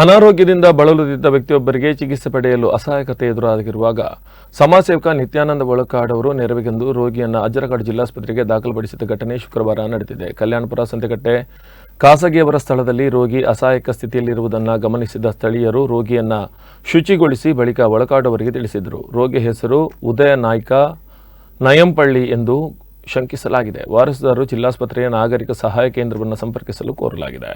ಅನಾರೋಗ್ಯದಿಂದ ಬಳಲುತ್ತಿದ್ದ ವ್ಯಕ್ತಿಯೊಬ್ಬರಿಗೆ ಚಿಕಿತ್ಸೆ ಪಡೆಯಲು ಅಸಹಾಯಕತೆ ಎದುರಾಗಿರುವಾಗ ಸಮಾಜ ಸೇವಕ ನಿತ್ಯಾನಂದ ಒಳಕಾಡ್ ಅವರು ನೆರವಿಗೆಂದು ರೋಗಿಯನ್ನು ಅಜ್ಜರಕಾಡು ಜಿಲ್ಲಾಸ್ಪತ್ರೆಗೆ ದಾಖಲುಪಡಿಸಿದ ಘಟನೆ ಶುಕ್ರವಾರ ನಡೆದಿದೆ. ಕಲ್ಯಾಣಪುರ ಸಂತೆಕಟ್ಟೆ ಖಾಸಗಿಯವರ ಸ್ಥಳದಲ್ಲಿ ರೋಗಿ ಅಸಹಾಯಕ ಸ್ಥಿತಿಯಲ್ಲಿರುವುದನ್ನು ಗಮನಿಸಿದ ಸ್ಥಳೀಯರು ರೋಗಿಯನ್ನು ಶುಚಿಗೊಳಿಸಿ ಬಳಿಕ ಒಳಕಾಡುವರಿಗೆ ತಿಳಿಸಿದರು. ರೋಗಿ ಹೆಸರು ಉದಯ ನಾಯ್ಕ ನಯಂಪಳ್ಳಿ ಎಂದು ಶಂಕಿಸಲಾಗಿದೆ. ವಾರಸುದಾರರು ಜಿಲ್ಲಾಸ್ಪತ್ರೆಯ ನಾಗರಿಕ ಸಹಾಯ ಕೇಂದ್ರವನ್ನು ಸಂಪರ್ಕಿಸಲು ಕೋರಲಾಗಿದೆ.